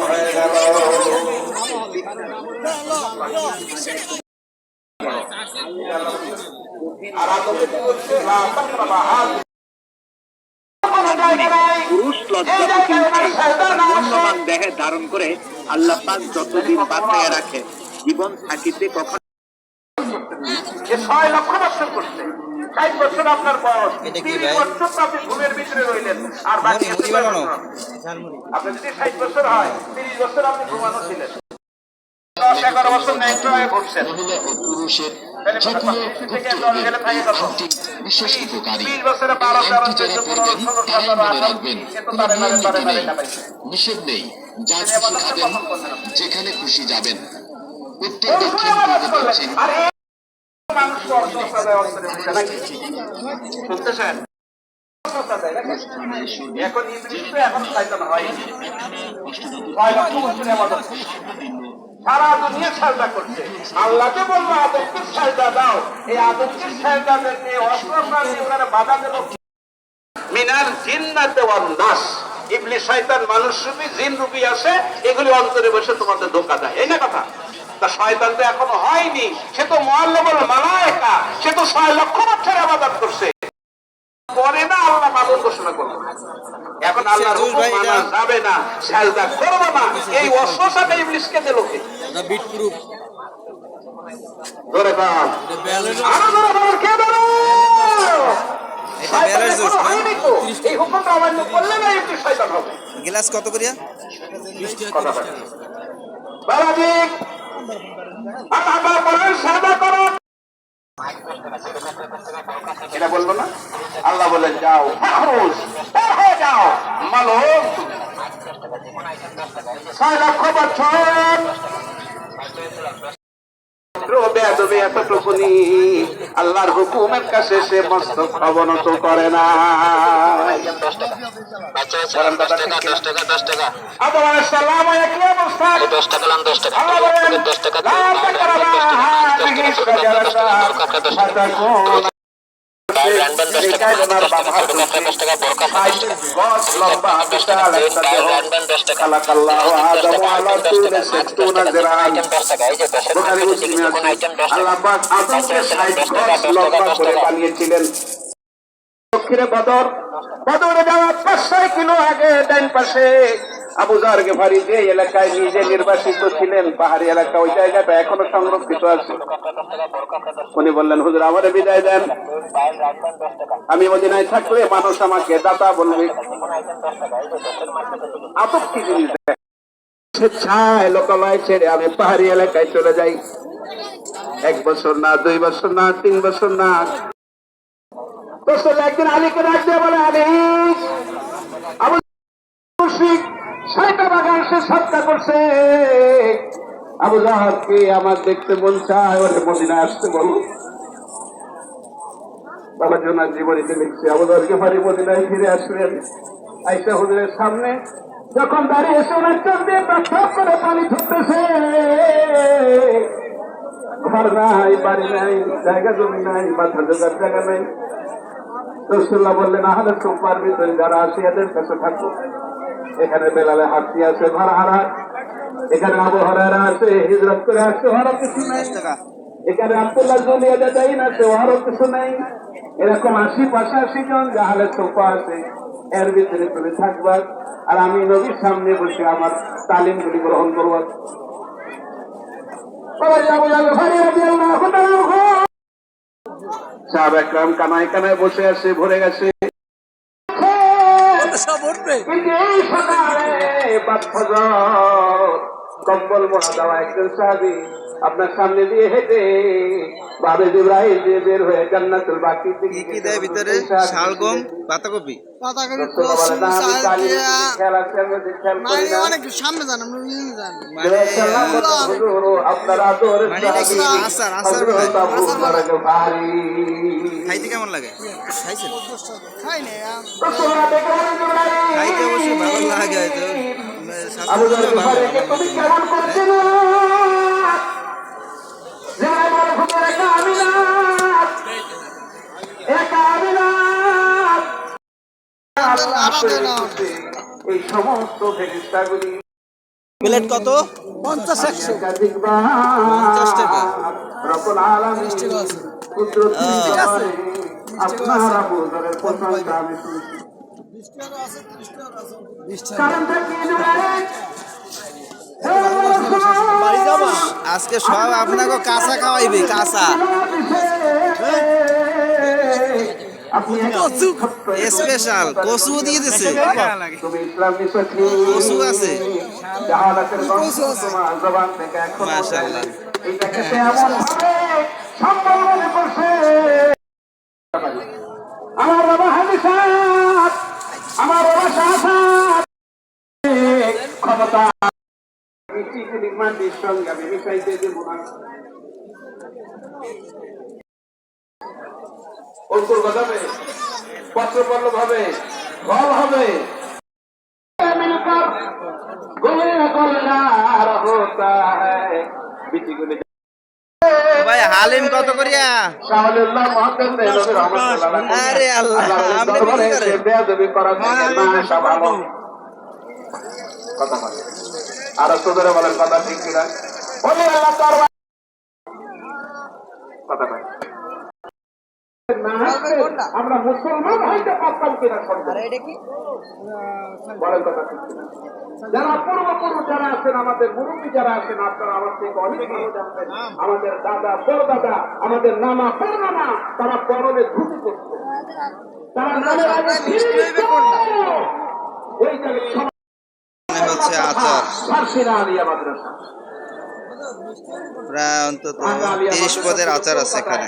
হয়ে দেহে ধারণ করে আল্লাহ পাক যতদিন বাঁচাইয়া রাখে জীবন থাকিতে কখন ছয় লক্ষ বছর করছে ষাট বছর আপনার বয়স তিরিশ বছর তো আপনি ঘুমের ভিতরে রইলেন। আর বাকি। আপনার যদি ষাট বছর হয় তিরিশ বছর আপনি ঘুমানো ছিলেন। দশ এগারো বছর ন্যায্য হয়ে ঘুরছেন। পুরুষের বিশেষ উপকারী মনে নিষেধ নেই। যা খুশি খাবেন। যেখানে খুশি যাবেন। উত্তর দক্ষিণ সময় আবাদ পূর্ব করলেন। পশ্চিম আর এই মানুষ তো দেয় অন্তরে বুঝে নাকি? শুনতেছেন? অস্বস্থতা দেয় নাকি? এখন ইবলিস তো এখন শয়তান হয়নি। ছয় লক্ষ বছরে আবাদত সারা দুনিয়া করছে আল্লাহকে দাও এই অস্ত্র বাধা দিল মিনার ওয়ান নাস ইবলিস শয়তান মানুষ রূপী, জিন রূপী আছে, এগুলি অন্তরে বসে তোমাদের ধোকা দেয় এই না কথা তা শয়তান তো এখনও হয়নি। সে তো মহাল্লবল মালায়েকা। সে তো ছয় লক্ষ বছর আবাদত করছে। পরে না আল্লাহ পালন ঘোষণা করব এখন আল্লাহ মানা যাবে না সাজদা করব না। এই অস্বসাটা ইবলিসকে দিল কে? বিট ধরে কান আরও ধরে বল, কে ধরো? গ্লাস কত করিয়া? বলে। এটা বলব না? আল্লাহ বলেন যাও যাও মালুম ছয় লক্ষ বছর। এতটুকুনি আল্লাহর হুকুমের কাছে সে মস্তক অবনত করে না। বলেন, লা তাকরাবা হাযিহি শাজারাতা ফাতাকুনা এই কায়দার বাম হাত ষাট গজ লম্বা বিশাল একটা দেহ। খালাকাল্লাহু আদম আলা তুলি সিত্তুনা জিরান। বুখারী মুসলিমে আছে। আল্লাহ পাক আদমকে ষাট গজ লম্বা করে বানিয়েছিলেন। দক্ষিণে বদর। বদরে যাওয়ার পাঁচ ছয় কিলো আগে ডাইন পাশে। আবু জার গেফারি যে এলাকায় নিজে নির্বাসিত ছিলেন, পাহাড়ি এলাকা ওই জায়গাটা এখনও সংরক্ষিত আছে। উনি বললেন, হুজুর, আমারে বিদায় দেন। আমি মদিনায় থাকলে মানুষ আমাকে দাতা বলবে। আপদ কি জিনিস? স্বেচ্ছায় লোকালয় ছেড়ে আমি পাহাড়ি এলাকায় চলে যাই। এক বছর না, দুই বছর না, তিন বছর না। একদিন আলীকে ডাক বলে আলী আবু ছয়টা বাগান সে সৎকা করছে। আবু জাহাজকে আমার দেখতে মন চায়, ওরে আসতে বলো। বাবা জোনার জীবনীতে লিখছে, আবু জাহাজকে ফারি মদিনায় ফিরে আসলেন। আইসা হুজুরের সামনে, যখন দাঁড়িয়ে এসে ওনার চোখ দিয়ে প্রস্তাব করে পানি ছুটতেছে ঘর নাই, বাড়ি নাই, জায়গা জমি নাই মাথা জোগার জায়গা নাই। রসুল্লাহ বললেন, আহলে সোমবার ভিতরে যারা আসে এদের কাছে থাকো। এখানে বেলালে হাতি আছে ভাড়া এখানে আবহাওয়ারা আছে হিজরত করে আসছে ওহারও কিছু নাই। এখানে আব্দুল্লাহ জলিয়া যাইন আছে ওহারও কিছু নাই। এরকম আশি পাশাশি জন যাহলে সোফা আছে এর ভিতরে তুমি থাকবা। আর আমি নবীর সামনে বসে আমার তালিমগুলি গ্রহণ করব। বাবা যাব যাব ভাই রাদিয়াল্লাহু তাআলা সাহাব একরাম কানায় কানায় বসে আছে ভরে গেছে। ফজর কম্বল মোড়া দেওয়া একজন সাহাবি আপনার সামনে দিয়ে হেঁটে বাবে জিব্রাহিম দিয়ে বের হয়ে জান্নাতুল বাকি কি কি দেয় ভিতরে? শালগম পাতাকপি। পাতাকপি মানে না। অনেক সামনে যান আমরা যান সাল্লাম বললেন, হুজুর, আপনার মানে এটা খাইতে কেমন লাগে? খাইছেন? খাইতে অবশ্যই ভালো লাগে হয়তো। জার জন্য। ভালো। এই সমস্ত ফেরিস্তাগুলি প্লেট কত? পঞ্চাশ একশো। পঞ্চাশ টাকা। কুদরতি আজকে সব আপনাকে কাঁচা খাওয়াইবে কাঁচা। স্পেশাল কচু দিয়ে দিছে। কচু আছে। জাহালাতের গন্ধ তোমার জবান থেকে এখন মাশাআল্লাহ। এটাকে সে এমন ভাবে সম্ভব মনে করছে আমার বাবা হাজি সাহেব আমার বাবা শাহ সাহেব ক্ষমতা মাটির সংগ্রামে মিশাইতে দেব না অঙ্কুরগত হবে পত্রপল্লব হবে ফল হবে ভাই হালিম কত করিয়া আরে আল্লাহ কথা বলে আর তোদের বলেন কথা ঠিক কিনা? বলি আল্লাহ দরবার কথা আমরা মুসলমান হইতে পারতাম কিনা বলেন কথা ঠিক কিনা? যারা পূর্বপুরুষ যারা আছেন আমাদের মুরব্বী যারা আছেন আপনারা আমার থেকে অনেক ভালো জানবেন আমাদের দাদা বড় দাদা আমাদের নানা পরনামা তারা পরনে ধুতি করত তারা ওই জায়গায় মানে আচার ফার্সিনা প্রায় অন্তত তিরিশ পদের আচার আছে এখানে।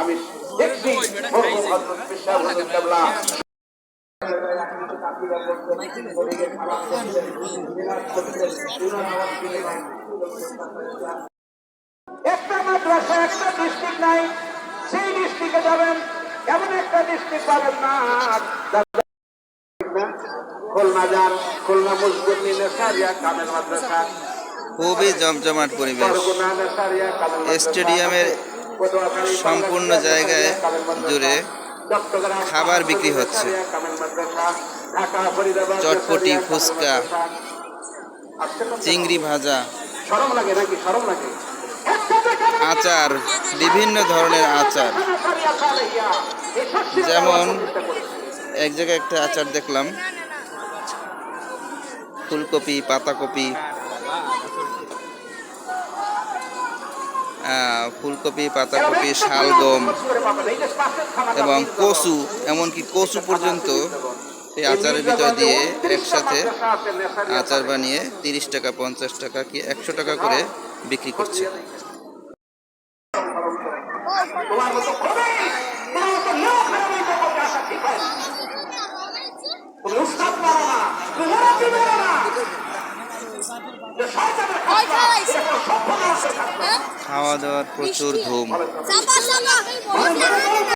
আমি একটা মাদ্রাসা একটা ডিস্ট্রিক্ট নাই। ডিস্ট্রিক্টে যাবেন এমন একটা ডিস্ট্রিক্ট পাবেন না। খুলনা যান খুলনা মজবুত নিলে সারিয়া মাদ্রাসা। খুবই জমজমাট পরিবেশ। স্টেডিয়ামের সম্পূর্ণ জায়গায় জুড়ে খাবার বিক্রি হচ্ছে। চটপটি, ফুচকা? চিংড়ি ভাজা। শরম লাগে নাকি? শরম লাগে? আচার, বিভিন্ন ধরনের আচার। যেমন, এক জায়গায় একটা আচার দেখলাম। ফুলকপি, পাতাকপি। ফুলকপি, পাতাকপি, শালগম এবং কচু, এমনকি কচু পর্যন্ত এই আচারের ভিতর দিয়ে একসাথে আচার বানিয়ে তিরিশ টাকা, পঞ্চাশ টাকা কি একশো টাকা করে বিক্রি করছে। মতো আসা ঠিক হয় তুমি উস্তাদ মারো না, তুমি মারো না। খাওয়া দাওয়ার প্রচুর ধুম। চাপা চাপা।